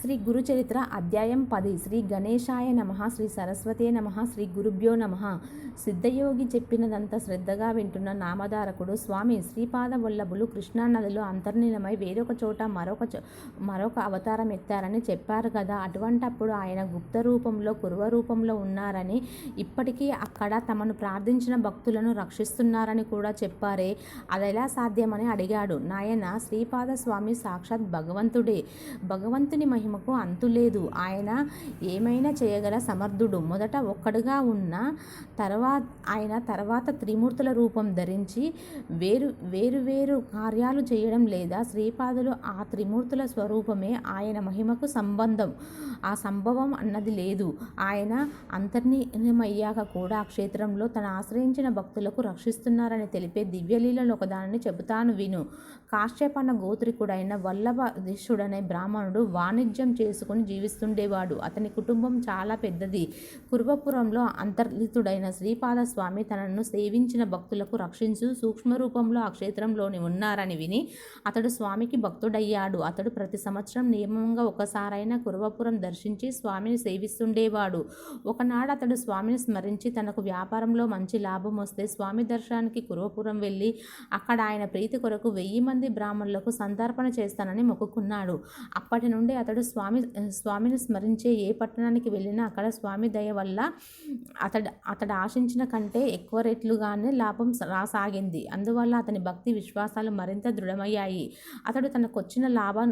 శ్రీ గురుచరిత్ర అధ్యాయం పది. శ్రీ గణేశాయ నమ శ్రీ సరస్వతే నమ శ్రీ గురుభ్యో నమ. సిద్ధయోగి చెప్పినదంతా శ్రద్ధగా వింటున్న నామధారకుడు స్వామి శ్రీపాద వల్లభులు కృష్ణానదిలో అంతర్లీనమై వేరొక చోట మరొక చో- మరొక అవతారం ఎత్తారని చెప్పారు కదా. అటువంటప్పుడు ఆయన గుప్త రూపంలో కురువ రూపంలో ఉన్నారని ఇప్పటికీ అక్కడ తమను ప్రార్థించిన భక్తులను రక్షిస్తున్నారని కూడా చెప్పారే. అదెలా సాధ్యమని అడిగాడు. నాయన శ్రీపాద స్వామి సాక్షాత్ భగవంతుడే. భగవంతుని మహిమకు అంతులేదు ఆయన ఏమైనా చేయగల సమర్థుడు. మొదట ఒక్కడుగా ఉన్న తర్వాత ఆయన తర్వాత త్రిమూర్తుల రూపం ధరించి వేరు వేరు వేరు కార్యాలు చేయడం లేదా శ్రీపాదులు ఆ త్రిమూర్తుల స్వరూపమే ఆయన మహిమకు సంబంధం. ఆ సంభవం అన్నది లేదు. ఆయన అంతర్నిమయ్యాక కూడా ఆ క్షేత్రంలో తన ఆశ్రయించిన భక్తులకు రక్షిస్తున్నారని తెలిపే దివ్యలీలలో ఒకదానిని చెబుతాను విను. కాశ్యపన్న గోత్రికుడైన దిష్యుడనే బ్రాహ్మణుడు వాణిజ్య చేసుకుని జీవిస్తుండేవాడు. అతని కుటుంబం చాలా పెద్దది. కుర్వపురంలో అంతర్లితుడైన శ్రీపాద స్వామి తనను సేవించిన భక్తులకు రక్షించు సూక్ష్మ రూపంలో ఆ క్షేత్రంలోని ఉన్నారని విని అతడు స్వామికి భక్తుడయ్యాడు. అతడు ప్రతి సంవత్సరం నియమంగా ఒకసారైనా కుర్వపురం దర్శించి స్వామిని సేవిస్తుండేవాడు. ఒకనాడు అతడు స్వామిని స్మరించి తనకు వ్యాపారంలో మంచి లాభం వస్తే స్వామి దర్శనానికి కుర్వపురం వెళ్ళి అక్కడ ఆయన ప్రీతి కొరకు వెయ్యి మంది బ్రాహ్మణులకు సంతర్పణ చేస్తానని మొక్కుకున్నాడు. అప్పటి నుండి అతడు స్వామి స్వామిని స్మరించే ఏ పట్టణానికి వెళ్ళినా అక్కడ స్వామి దయ వల్ల అతడు అతడు ఆశించిన కంటే ఎక్కువ రెట్లుగానే లాభం రాసాగింది. అందువల్ల అతని భక్తి విశ్వాసాలు మరింత దృఢమయ్యాయి. అతడు తనకొచ్చిన లాభా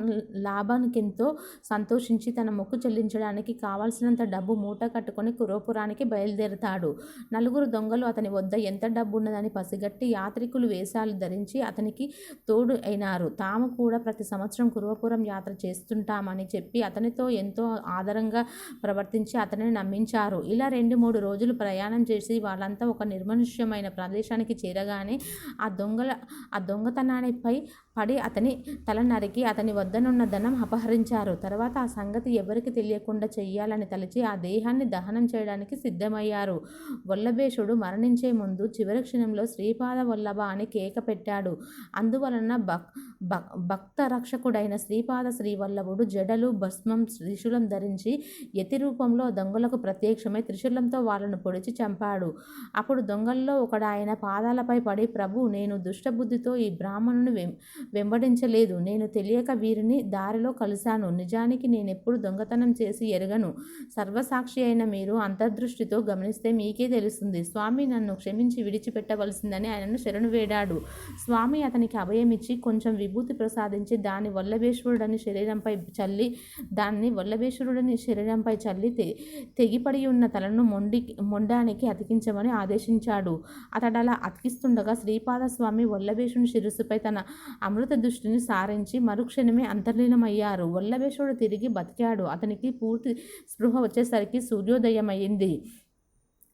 లాభానికెంతో సంతోషించి తన మొక్కు చెల్లించడానికి కావాల్సినంత డబ్బు మూట కట్టుకొని కురోపురానికి బయలుదేరుతాడు. నలుగురు దొంగలు అతని వద్ద ఎంత డబ్బు ఉన్నదని పసిగట్టి యాత్రికులు వేషాలు ధరించి అతనికి తోడు అయినారు. తాము కూడా ప్రతి సంవత్సరం కురువపురం యాత్ర చేస్తుంటామని చెప్పి చెప్పి అతనితో ఎంతో ఆదరంగా ప్రవర్తించి అతనిని నమ్మించారు. ఇలా రెండు మూడు రోజులు ప్రయాణం చేసి వాళ్ళంతా ఒక నిర్మనుష్యమైన ప్రదేశానికి చేరగానే ఆ దొంగల ఆ దొంగతనానిపై పడి అతని తల నరికి అతని వద్దనున్న ధనం అపహరించారు. తర్వాత ఆ సంగతి ఎవరికి తెలియకుండా చెయ్యాలని తలచి ఆ దేహాన్ని దహనం చేయడానికి సిద్ధమయ్యారు. వల్లభేషుడు మరణించే ముందు చివరి క్షణంలో శ్రీపాద వల్లభ అని కేక పెట్టాడు. అందువలన భక్ భక్- భక్త రక్షకుడైన శ్రీపాద శ్రీవల్లభుడు జడలు భస్మం త్రిశూలం ధరించి యతి రూపంలో దొంగలకు ప్రత్యక్షమై త్రిశూలంతో వాళ్ళను పొడిచి చంపాడు. అప్పుడు దొంగల్లో ఒకడు ఆయన పాదాలపై పడి ప్రభు నేను దుష్టబుద్ధితో ఈ బ్రాహ్మణుని వెం వెంబడించలేదు. నేను తెలియక వీరిని దారిలో కలిశాను. నిజానికి నేనెప్పుడు దొంగతనం చేసి ఎరగను. సర్వసాక్షి అయిన మీరు అంతర్దృష్టితో గమనిస్తే మీకే తెలుస్తుంది. స్వామి నన్ను క్షమించి విడిచిపెట్టవలసిందని ఆయనను శరణు వేడాడు. స్వామి అతనికి అభయమిచ్చి కొంచెం విభూతి ప్రసాదించి దాని వల్లభేశ్వరుడని శరీరంపై చల్లి దాన్ని వల్లభేశ్వరుడని శరీరంపై చల్లి తె తెగిపడి ఉన్న తలను మొండి మొండానికి అతికించమని ఆదేశించాడు. అతడలా అతికిస్తుండగా శ్రీపాద స్వామి వల్లభేషుని శిరస్సుపై తన అమృత అమృత దృష్టిని సారించి మరుక్షణమే అంతర్లీనమయ్యారు. వల్లభేశ్వరుడు తిరిగి బతికాడు. అతనికి పూర్తి స్పృహ వచ్చేసరికి సూర్యోదయమైంది.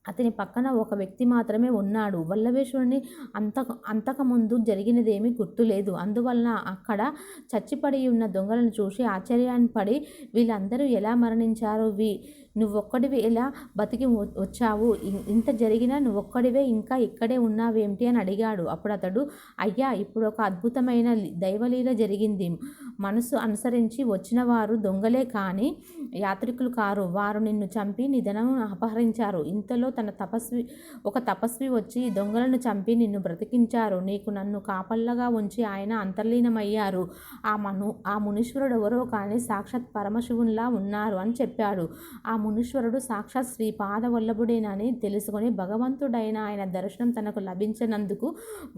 అతని పక్కన ఒక వ్యక్తి మాత్రమే ఉన్నాడు. వల్లభేశ్వరుని అంత అంతకుముందు జరిగినదేమీ గుర్తులేదు. అందువలన అక్కడ చచ్చిపడి ఉన్న దొంగలను చూసి ఆశ్చర్యాన్ని పడి వీళ్ళందరూ ఎలా మరణించారు? వీ నువ్వొక్కడివి ఎలా బతికి వచ్చావు? ఇంత జరిగినా నువ్వొక్కడివే ఇంకా ఇక్కడే ఉన్నావేమిటి అని అడిగాడు. అప్పుడు అతడు అయ్యా ఇప్పుడు ఒక అద్భుతమైన దైవలీల జరిగింది. మనసు అనుసరించి వచ్చిన వారు దొంగలే కానీ యాత్రికులు కారు. వారు నిన్ను చంపి నిధనం అపహరించారు. ఇంతలో తన తపస్వి ఒక తపస్వి వచ్చి దొంగలను చంపి నిన్ను బ్రతికించారు. నీకు నన్ను కాపల్లగా ఉంచి ఆయన అంతర్లీనమయ్యారు. ఆ మను ఆ మునీశ్వరుడు ఎవరో కానీ సాక్షాత్ పరమశివునిలా ఉన్నారు అని చెప్పాడు. ఆ మునీశ్వరుడు సాక్షాత్ శ్రీ పాదవల్లభుడేనని తెలుసుకొని భగవంతుడైన ఆయన దర్శనం తనకు లభించినందుకు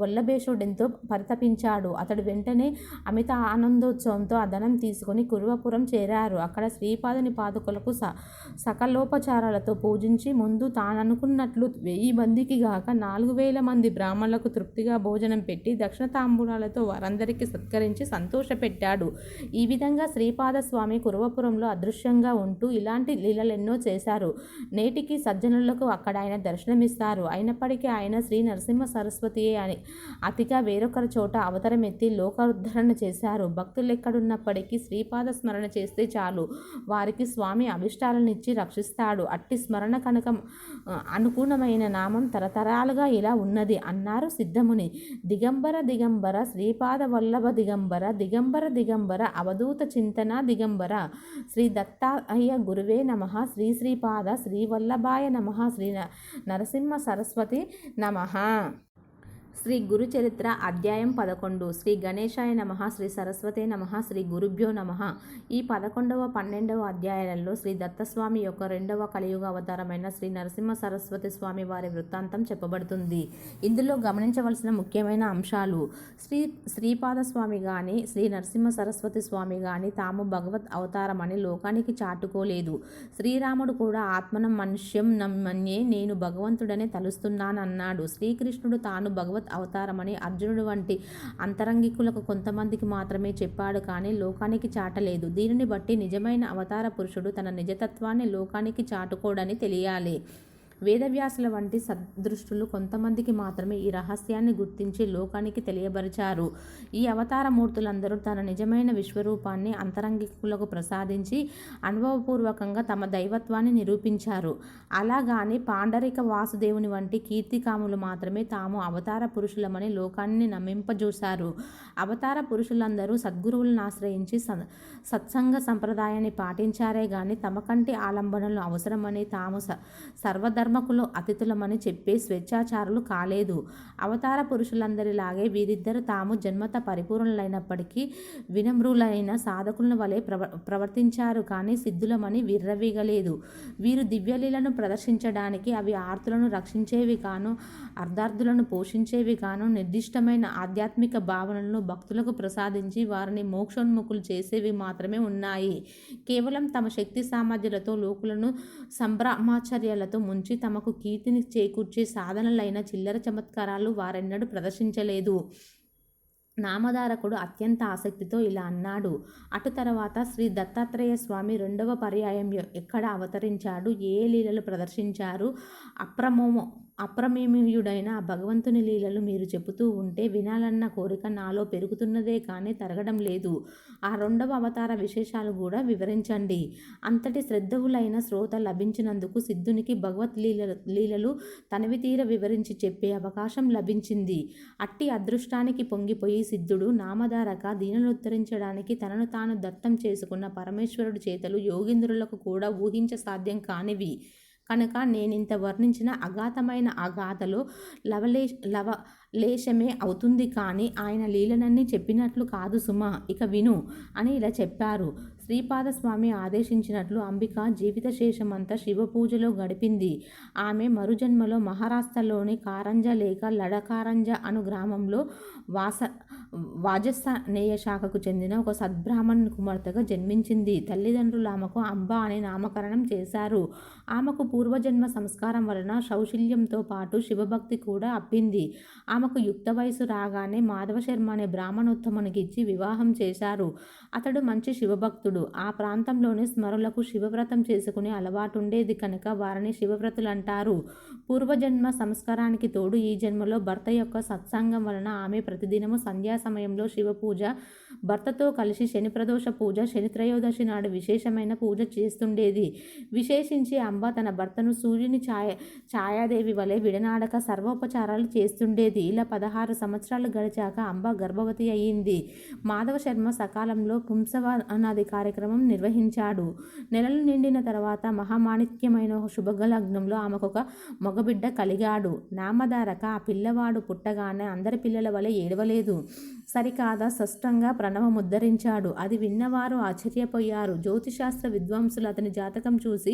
వల్లభేషుడెంతో పరితపించాడు. అతడు వెంటనే అమిత ఆనందోత్సవంతో ఆ ధనం తీసుకొని కురువపురం చేరారు. అక్కడ శ్రీపాదుని పాదుకులకు స సకలోపచారాలతో పూజించి ముందు తాననుకున్నట్లు వెయ్యి మందికి గాక నాలుగు వేల మంది బ్రాహ్మణులకు తృప్తిగా భోజనం పెట్టి దక్షిణ తాంబూలాలతో వారందరికీ సత్కరించి సంతోషపెట్టాడు. ఈ విధంగా శ్రీపాద స్వామి కురువపురంలో అదృశ్యంగా ఉంటూ ఇలాంటి ఎన్నో చేశారు. నేటికి సజ్జనులకు అక్కడ ఆయన దర్శనమిస్తారు. అయినప్పటికీ ఆయన శ్రీ నరసింహ సరస్వతియే అని అతిగా వేరొకరి చోట అవతరమెత్తి లోకోద్ధరణ చేశారు. భక్తులు ఎక్కడున్నప్పటికీ శ్రీపాద స్మరణ చేస్తే చాలు. వారికి స్వామి అభిష్టాలనిచ్చి రక్షిస్తాడు. అట్టి స్మరణ కనుక అనుకూలమైన నామం తరతరాలుగా ఇలా ఉన్నది అన్నారు సిద్ధముని. దిగంబర దిగంబర శ్రీపాద వల్లభ దిగంబర దిగంబర దిగంబర అవధూత చింతన దిగంబర. శ్రీ దత్తాయ్య గురువే నమ శ్రీ శ్రీపాద శ్రీ వల్లభాయ నమ శ్రీ నరసింహ సరస్వతి నమ. శ్రీ గురు చరిత్ర అధ్యాయం పదకొండు. శ్రీ గణేశాయ నమ శ్రీ సరస్వతే నమ శ్రీ గురుభ్యో నమ. ఈ పదకొండవ పన్నెండవ అధ్యాయాలలో శ్రీ దత్తస్వామి యొక్క రెండవ కలియుగ అవతారమైన శ్రీ నరసింహ సరస్వతి స్వామి వారి వృత్తాంతం చెప్పబడుతుంది. ఇందులో గమనించవలసిన ముఖ్యమైన అంశాలు. శ్రీ శ్రీపాద స్వామి కానీ శ్రీ నరసింహ సరస్వతి స్వామి కానీ తాము భగవత్ అవతారమని లోకానికి చాటుకోలేదు. శ్రీరాముడు కూడా ఆత్మనం మనుష్యం నమ్మన్యే నేను భగవంతుడనే తలుస్తున్నానన్నాడు. శ్రీకృష్ణుడు తాను భగవత్ అవతారమని అర్జునుడు వంటి అంతరంగికులకు కొంతమందికి మాత్రమే చెప్పాడు కానీ లోకానికి చాటలేదు. దీనిని బట్టి నిజమైన అవతార పురుషుడు తన నిజతత్వాన్ని లోకానికి చాటుకోడని తెలియాలి. వేదవ్యాసుల వంటి సదృష్టులు కొంతమందికి మాత్రమే ఈ రహస్యాన్ని గుర్తించి లోకానికి తెలియబరిచారు. ఈ అవతార మూర్తులందరూ తన నిజమైన విశ్వరూపాన్ని అంతరంగికులకు ప్రసాదించి అనుభవపూర్వకంగా తమ దైవత్వాన్ని నిరూపించారు. అలాగాని పాండరిక వాసుదేవుని వంటి కీర్తికాములు మాత్రమే తాము అవతార పురుషులమని లోకాన్ని నమ్మింపజూశారు. అవతార పురుషులందరూ సద్గురువులను ఆశ్రయించి స- సత్సంగ సంప్రదాయాన్ని పాటించారే గాని తమ కంటి ఆలంబనలు అవసరమని తాము స ధర్మకులు అతిథులమని చెప్పే స్వేచ్ఛాచారులు కాలేదు. అవతార పురుషులందరిలాగే వీరిద్దరు తాము జన్మత పరిపూర్ణులైనప్పటికీ వినమ్రులైన సాధకుల వలె ప్రవ ప్రవర్తించారు కానీ సిద్ధులమని విర్రవీగలేదు. వీరు దివ్యలీలను ప్రదర్శించడానికి అవి ఆర్తులను రక్షించేవి కాను అర్ధార్థులను పోషించేవి కాను నిర్దిష్టమైన ఆధ్యాత్మిక భావనలను భక్తులకు ప్రసాదించి వారిని మోక్షోన్ముఖులు చేసేవి మాత్రమే ఉన్నాయి. కేవలం తమ శక్తి సామర్థ్యాలతో లోకులను సంభ్రమాచర్యాలతో ముంచి తమకు కీర్తిని చేకూర్చే సాధనలైన చిల్లర చమత్కారాలు వారెన్నడూ ప్రదర్శించలేదు. నామధారకుడు అత్యంత ఆసక్తితో ఇలా అన్నాడు. అటు తర్వాత శ్రీ దత్తాత్రేయ స్వామి రెండవ పర్యాయం ఎక్కడ అవతరించాడు? ఏ లీలలు ప్రదర్శించారు? అప్రమోమో అప్రమేమయుడైన ఆ భగవంతుని లీలలు మీరు చెబుతూ ఉంటే వినాలన్న కోరిక నాలో పెరుగుతున్నదే కానీ తరగడం లేదు. ఆ రెండవ అవతార విశేషాలు కూడా వివరించండి. అంతటి శ్రద్ధవులైన శ్రోత లభించినందుకు సిద్ధునికి భగవత్ లీల లీలలు తనవి తీర వివరించి చెప్పే అవకాశం లభించింది. అట్టి అదృష్టానికి పొంగిపోయి సిద్ధుడు నామధారక దీనులుత్తరించడానికి తనను తాను దత్తం చేసుకున్న పరమేశ్వరుడు చేతలు యోగీంద్రులకు కూడా ఊహించ సాధ్యం కానివి. కనుక నేనింత వర్ణించిన అగాధమైన ఆ గాథలో లవలే లవ లేశమే అవుతుంది కానీ ఆయన లీలనన్నీ చెప్పినట్లు కాదు సుమా. ఇక విను అని ఇలా చెప్పారు. శ్రీపాదస్వామి ఆదేశించినట్లు అంబిక జీవిత శేషమంతా శివ పూజలో గడిపింది. ఆమె మరుజన్మలో మహారాష్ట్రలోని కారంజ లేక లడకారంజ అను గ్రామంలో వాస వాజస్థానేయ శాఖకు చెందిన ఒక సద్బ్రాహ్మణ్ కుమార్తెగా జన్మించింది. తల్లిదండ్రులు ఆమెకు అంబ అనే నామకరణం చేశారు. ఆమెకు పూర్వజన్మ సంస్కారం వలన శౌశల్యంతో పాటు శివభక్తి కూడా అప్పింది. ఆమెకు యుక్త వయసు రాగానే మాధవ శర్మ అనే బ్రాహ్మణోత్తమునికి ఇచ్చి వివాహం చేశారు. అతడు మంచి శివభక్తుడు. ఆ ప్రాంతంలోని స్మరులకు శివవ్రతం చేసుకునే అలవాటు ఉండేది కనుక వారిని శివవ్రతులు అంటారు పూర్వజన్మ సంస్కారానికి తోడు ఈ జన్మలో భర్త యొక్క సత్సంగం వలన ఆమె ప్రతిదినము సంధ్యా సమయంలో శివ పూజ భర్తతో కలిసి శని ప్రదోష పూజ శని త్రయోదశి నాడు విశేషమైన పూజ చేస్తుండేది. విశేషించి అంబ తన భర్తను సూర్యుని ఛాయ ఛాయాదేవి వలె విడనాడక సర్వోపచారాలు చేస్తుండేది. ఇలా పదహారు సంవత్సరాలు గడిచాక అంబ గర్భవతి అయ్యింది మాధవ శర్మ సకాలంలో పుంసవ అనాది కార్యక్రమం నిర్వహించాడు. నెలలు నిండిన తర్వాత మహామాణిక్యమైన శుభగలగ్నంలో ఆమెకొక మగబిడ్డ కలిగాడు. నామధారక ఆ పిల్లవాడు పుట్టగానే అందరి పిల్లల వలె ఏడవలేదు. సరికాదా స్పష్టంగా ప్రణవం ఉద్ధరించాడు. అది విన్నవారు ఆశ్చర్యపోయారు. జ్యోతిశాస్త్ర విద్వాంసులు అతని జాతకం చూసి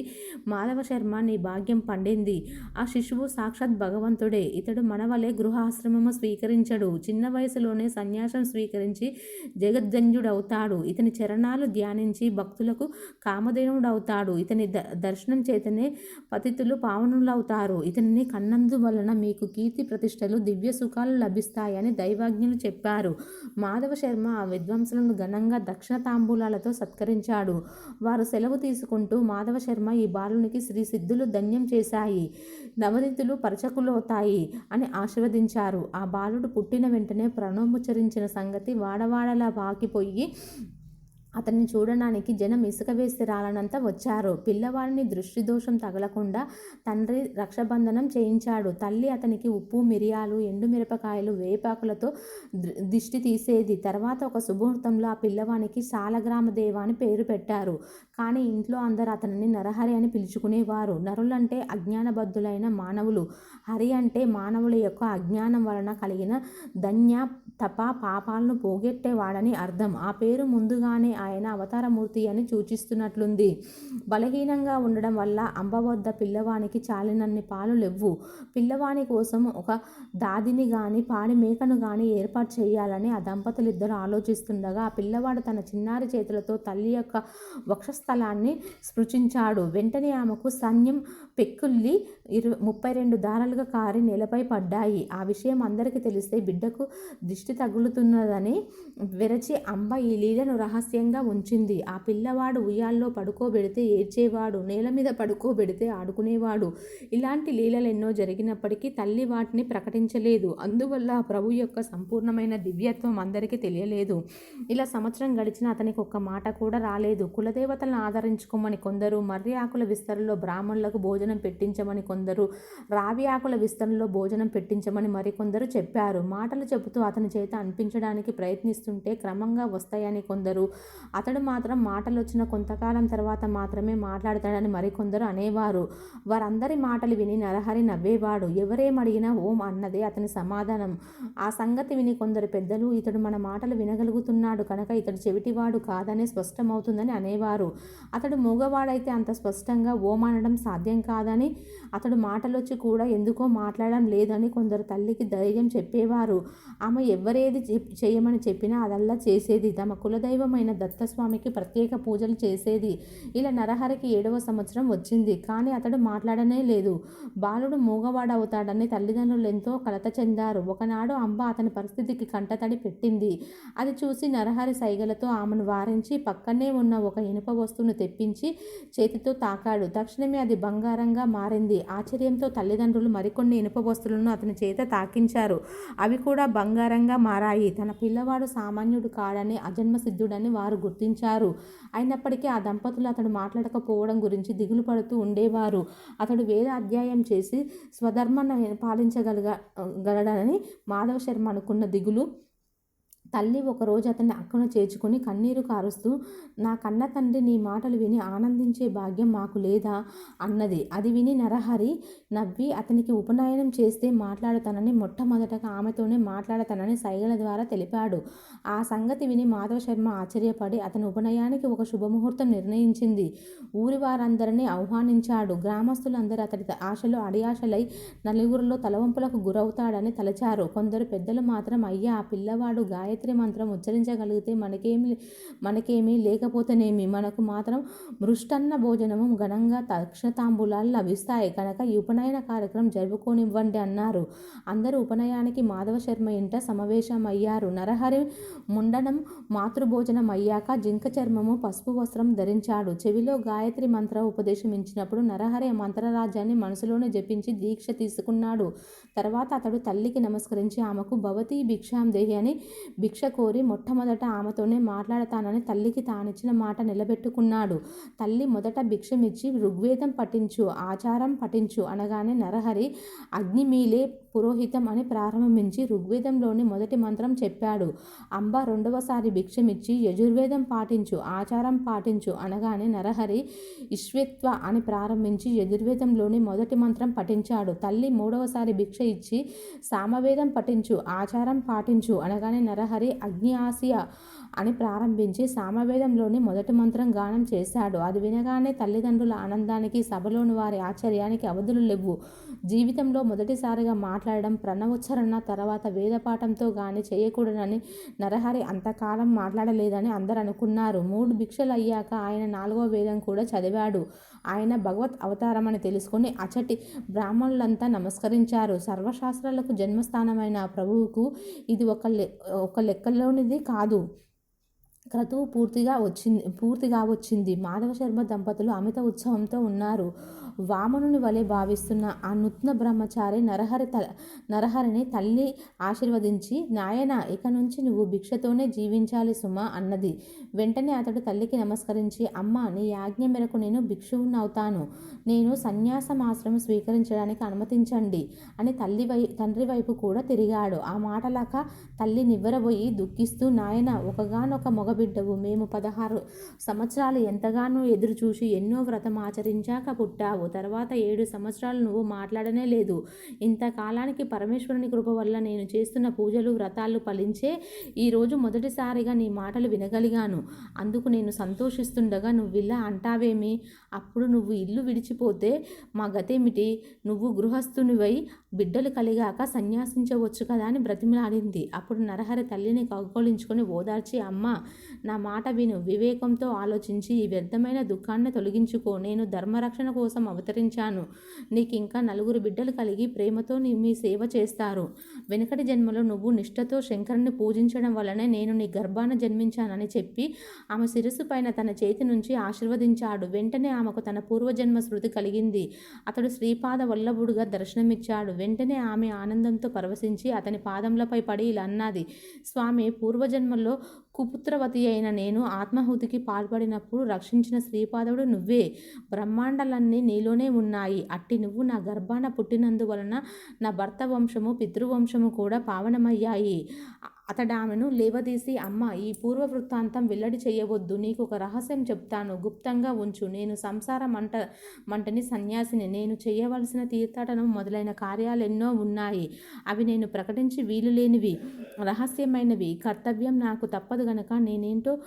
మాధవ శర్మ నీ భాగ్యం పండింది. ఆ శిశువు సాక్షాత్ భగవంతుడే. ఇతడు మనవలే గృహాశ్రమము స్వీకరించడు. చిన్న వయసులోనే సన్యాసం స్వీకరించి జగజ్జంజుడవుతాడు ఇతని చరణాలు ధ్యానించి భక్తులకు కామధేనుడవుతాడు. ఇతని ద దర్శనం చేతనే పతితులు పావనులవుతారు. ఇతనిని కన్నందు వలన మీకు కీర్తి ప్రతిష్టలు దివ్య సుఖాలు లభిస్తాయని దైవాజ్ఞులు చెప్పారు. మాధవ శర్మ ఆ విద్వాంసులను ఘనంగా దక్షిణ తాంబూలాలతో సత్కరించాడు. వారు సెలవు తీసుకుంటూ మాధవ శర్మ ఈ బాలునికి శ్రీ సిద్ధులు ధన్యం చేశాయి. నవనితులు పరచకులవుతాయి అని ఆశీర్వదించారు. ఆ బాలుడు పుట్టిన వెంటనే ప్రణోముచ్చరించిన సంగతి వాడవాడలా బాకిపోయి అతన్ని చూడడానికి జనం ఇసుక వేసి రాలనంత వచ్చారు. పిల్లవాడిని దృష్టి దోషం తగలకుండా తండ్రి రక్షబంధనం చేయించాడు. తల్లి అతనికి ఉప్పు మిరియాలు ఎండు మిరపకాయలు వేపాకులతో దృ- దిష్టి తీసేది. తర్వాత ఒక శుభముహూర్తంలో ఆ పిల్లవానికి సాలగ్రామ దేవ అని పేరు పెట్టారు. కానీ ఇంట్లో అందరు అతనిని నరహరి అని పిలుచుకునేవారు. నరులంటే అజ్ఞానబద్ధులైన మానవులు. హరి అంటే మానవుల యొక్క అజ్ఞానం వలన కలిగిన ధన్య తప పాపాలను పోగొట్టేవాడని అర్థం. ఆ పేరు ముందుగానే ఆయన అవతారమూర్తి అని సూచిస్తున్నట్లుంది. బలహీనంగా ఉండడం వల్ల అంబ వద్ద పిల్లవానికి చాలినన్ని పాలు లేవు. పిల్లవాని కోసం ఒక దాదిని గాని పాడి మేకను గాని ఏర్పాటు చేయాలని ఆ దంపతులిద్దరూ ఆలోచిస్తుండగా ఆ పిల్లవాడు తన చిన్నారి చేతులతో తల్లి యొక్క వక్షస్థలాన్ని స్పృశించాడు వెంటనే ఆమెకు సైన్యం పెక్కుల్లి ఇరు ముప్పై రెండు దారాలుగా కారి నేలపై పడ్డాయి. ఆ విషయం అందరికీ తెలిస్తే బిడ్డకు దిష్టి తగులుతున్నదని విరచి అంబ ఈ లీలను రహస్యంగా ఉంచింది. ఆ పిల్లవాడు ఉయ్యాల్లో పడుకోబెడితే ఏడ్చేవాడు నేల మీద పడుకోబెడితే ఆడుకునేవాడు. ఇలాంటి లీలలు ఎన్నో జరిగినప్పటికీ తల్లి వాటిని ప్రకటించలేదు. అందువల్ల ప్రభు యొక్క సంపూర్ణమైన దివ్యత్వం అందరికీ తెలియలేదు. ఇలా సంవత్సరం గడిచిన అతనికి ఒక్క మాట కూడా రాలేదు. కులదేవతలను ఆదరించుకోమని కొందరు మర్రి ఆకుల విస్తరణలో బ్రాహ్మణులకు భోజనం పెట్టించమని కొందరు రావి ఆకుల విస్తరణలో భోజనం పెట్టించమని మరికొందరు చెప్పారు. మాటలు చెబుతూ అతని చేత అనిపించడానికి ప్రయత్నిస్తుంటే క్రమంగా వస్తాయని కొందరు. అతడు మాత్రం మాటలు వచ్చిన కొంతకాలం తర్వాత మాత్రమే మాట్లాడతాడని మరికొందరు అనేవారు. వారందరి మాటలు విని నరహరి నవ్వేవాడు. ఎవరేమడిగినా ఓం అన్నదే అతని సమాధానం. ఆ సంగతి విని కొందరు పెద్దలు ఇతడు మన మాటలు వినగలుగుతున్నాడు కనుక ఇతడు చెవిటివాడు కాదని స్పష్టమవుతుందని అనేవారు. అతడు మూగవాడైతే అంత స్పష్టంగా ఓం అనడం సాధ్యం కాదని అతడు మాటలొచ్చి కూడా ఎందుకో మాట్లాడడం లేదని కొందరు తల్లికి ధైర్యం చెప్పేవారు. ఆమె ఎవరేది చెప్- చేయమని చెప్పినా అదల్లా చేసేది. తమ కులదైవమైన దత్తస్వామికి ప్రత్యేక పూజలు చేసేది. ఇలా నరహరికి ఏడవ సంవత్సరం వచ్చింది. కానీ అతడు మాట్లాడనే లేదు. బాలుడు మూగవాడవుతాడని తల్లిదండ్రులు ఎంతో కలత చెందారు. ఒకనాడు అంబ అతని పరిస్థితికి కంటతడి పెట్టింది. అది చూసి నరహరి సైగలతో ఆమెను వారించి పక్కనే ఉన్న ఒక ఇనుప వస్తువును తెప్పించి చేతితో తాకాడు. తక్షణమే అది బంగారంగా మారింది. ఆశ్చర్యంతో తల్లిదండ్రులు మరికొన్ని ఇనుప వస్తువులను అతని చేత తాకించారు. అవి కూడా బంగారంగా మారాయి. తన పిల్లవాడు సామాన్యుడు కాడని అజన్మ సిద్ధుడని వారు గుర్తించారు. అయినప్పటికీ ఆ దంపతులు అతడు మాట్లాడకపోవడం గురించి దిగులు పడుతూ ఉండేవారు. అతడు వేద అధ్యాయం చేసి స్వధర్మను పాలించగలగ గలడని మాధవ శర్మ అనుకున్న దిగులు తల్లి ఒకరోజు అతన్ని అక్కను చేర్చుకుని కన్నీరు కారుస్తూ నా కన్న తండ్రి నీ మాటలు విని ఆనందించే భాగ్యం మాకు లేదా అన్నది. అది విని నరహరి నవ్వి అతనికి ఉపనయనం చేస్తే మాట్లాడతానని మొట్టమొదటగా ఆమెతోనే మాట్లాడతానని సైగల ద్వారా తెలిపాడు. ఆ సంగతి విని మాధవ శర్మ ఆశ్చర్యపడి అతని ఉపనయానికి ఒక శుభముహూర్తం నిర్ణయించింది. ఊరి వారందరినీ ఆహ్వానించాడు. గ్రామస్తులందరూ అతడి ఆశలు అడియాశలై నలుగురిలో తలవంపులకు గురవుతాడని తలచారు. కొందరు పెద్దలు మాత్రం అయ్యా ఆ పిల్లవాడు గాయత్రి మంత్రం ఉచ్చరించగలిగితే మనకేమి మనకేమీ లేకపోతేనేమి? మనకు మాత్రం మృష్టన్న భోజనము ఘనంగా తక్షణతాంబూలాలు లభిస్తాయి. కనుక ఈ ఉపనయన కార్యక్రమం జరుపుకోనివ్వండి అన్నారు. అందరూ ఉపనయానికి మాధవ శర్మ ఇంట సమావేశమయ్యారు. నరహరి ముండనం మాతృభోజనం అయ్యాక జింక చర్మము పసుపు వస్త్రం ధరించాడు. చెవిలో గాయత్రి మంత్ర ఉపదేశం ఇచ్చినప్పుడు నరహరి మంత్రరాజ్యాన్ని మనసులోనే జపించి దీక్ష తీసుకున్నాడు. తర్వాత అతడు తల్లికి నమస్కరించి ఆమెకు భవతి భిక్షాం దేహి అని భిక్ష కోరి మొట్టమొదట ఆమెతోనే మాట్లాడతానని తల్లికి తానిచ్చిన మాట నిలబెట్టుకున్నాడు. తల్లి మొదట భిక్షమిచ్చి ఋగ్వేదం పఠించు ఆచారం పఠించు అనగానే నరహరి అగ్నిమీలే పురోహితం అని ప్రారంభించి ఋగ్వేదంలోని మొదటి మంత్రం చెప్పాడు. అంబ రెండవసారి భిక్షమిచ్చి యజుర్వేదం పాటించు ఆచారం పాటించు అనగానే నరహరి ఇష్వేత్వ అని ప్రారంభించి యజుర్వేదంలోని మొదటి మంత్రం పఠించాడు. తల్లి మూడవసారి భిక్ష ఇచ్చి సామవేదం పఠించు ఆచారం పాటించు అనగానే నరహరి अग्नि आसिया। అని ప్రారంభించి సామవేదంలోని మొదటి మంత్రం గానం చేశాడు. అది వినగానే తల్లిదండ్రుల ఆనందానికి సభలోని వారి ఆశ్చర్యానికి అవధులు లేవు. జీవితంలో మొదటిసారిగా మాట్లాడడం ప్రణవోచ్చరణ తర్వాత వేదపాఠంతో గాని చేయకూడదని నరహరి అంతకాలం మాట్లాడలేదని అందరు అనుకున్నారు. మూడు భిక్షలు అయ్యాక ఆయన నాలుగో వేదం కూడా చదివాడు. ఆయన భగవత్ అవతారమని తెలుసుకొని అచటి బ్రాహ్మణులంతా నమస్కరించారు. సర్వశాస్త్రాలకు జన్మస్థానమైన ప్రభువుకు ఇది ఒక లె ఒక లెక్కలోనిది కాదు. క్రతువు పూర్తిగా వచ్చింది పూర్తిగా వచ్చింది. మాధవ శర్మ దంపతులు అమిత ఉత్సవంతో ఉన్నారు. వామనుని వలె భావిస్తున్న ఆ నూత్న బ్రహ్మచారి నరహరి త నరహరిని తల్లి ఆశీర్వదించి నాయన ఇక నుంచి నువ్వు భిక్షతోనే జీవించాలి సుమా అన్నది. వెంటనే అతడు తల్లికి నమస్కరించి అమ్మ నీ ఆజ్ఞ మేరకు నేను భిక్షువునవుతాను. నేను సన్యాసమాశ్రమం స్వీకరించడానికి అనుమతించండి అని తల్లి వై తండ్రి వైపు కూడా తిరిగాడు. ఆ మాటలాక తల్లి నివ్వరబోయి దుఃఖిస్తూ నాయన ఒకగానొక మగబిడ్డవు. మేము పదహారు సంవత్సరాలు ఎంతగానో ఎదురు చూసి ఎన్నో వ్రతం ఆచరించాక పుట్టావు. తర్వాత ఏడు సంవత్సరాలు నువ్వు మాట్లాడనే లేదు. ఇంతకాలానికి పరమేశ్వరుని కృప వల్ల నేను చేస్తున్న పూజలు వ్రతాలు ఫలించే ఈరోజు మొదటిసారిగా నీ మాటలు వినగలిగాను. అందుకు నేను సంతోషిస్తుండగా నువ్వు ఇలా అంటావేమి? అప్పుడు నువ్వు ఇల్లు విడిచిపోతే మా గతేమిటి? నువ్వు గృహస్థునివై బిడ్డలు కలిగాక సన్యాసించవచ్చు కదా అని బ్రతిమలాడింది. అప్పుడు నరహరి తల్లిని కౌగోలించుకొని ఓదార్చి అమ్మ నా మాట విను. వివేకంతో ఆలోచించి ఈ వ్యర్థమైన దుఃఖాన్ని తొలగించుకో. నేను ధర్మరక్షణ కోసం అవతరించాను. నీకు ఇంకా నలుగురు బిడ్డలు కలిగి ప్రేమతో నీ మీ సేవ చేస్తారు. వెనుకటి జన్మలో నువ్వు నిష్ఠతో శంకరుని పూజించడం వల్లనే నేను నీ గర్భాన జన్మించానని చెప్పి ఆమె శిరస్సు పైన తన చేతి నుంచి ఆశీర్వదించాడు. వెంటనే ఆమెకు తన పూర్వజన్మ స్మృతి కలిగింది. అతడు శ్రీపాద వల్లభుడుగా దర్శనమిచ్చాడు. వెంటనే ఆమె ఆనందంతో పరవశించి అతని పాదములపై పడి ఇలా అన్నది. స్వామి పూర్వజన్మలో కుపుత్రవతి అయిన నేను ఆత్మాహుతికి పాల్పడినప్పుడు రక్షించిన శ్రీపాదుడు నువ్వే. బ్రహ్మాండాలన్నీ నీలోనే ఉన్నాయి. అట్టి నువ్వు నా గర్భాన పుట్టినందువలన నా భర్త వంశము పితృవంశము కూడా పావనమయ్యాయి. అతడు ఆమెను లేవదీసి అమ్మ ఈ పూర్వ వృత్తాంతం వెల్లడి చేయవద్దు. నీకు ఒక రహస్యం చెప్తాను. గుప్తంగా ఉంచు. నేను సంసార మంట మంటని సన్యాసిని. నేను చేయవలసిన తీర్థాటనం మొదలైన కార్యాలెన్నో ఉన్నాయి. అవి నేను ప్రకటించి వీలు లేనివి రహస్యమైనవి. కర్తవ్యం నాకు తప్పదు గనక నేనేంటో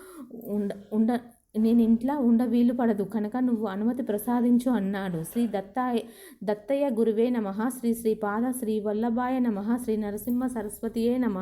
ఉండ ఉండ నేను ఇంట్లో ఉండ వీలు పడదు. కనుక నువ్వు అనుమతి ప్రసాదించు అన్నాడు. శ్రీ దత్తాయ దత్తయ్య గురువే నమ. శ్రీ శ్రీ పాద శ్రీ వల్లభాయ నమ. శ్రీ నరసింహ సరస్వతియే నమ.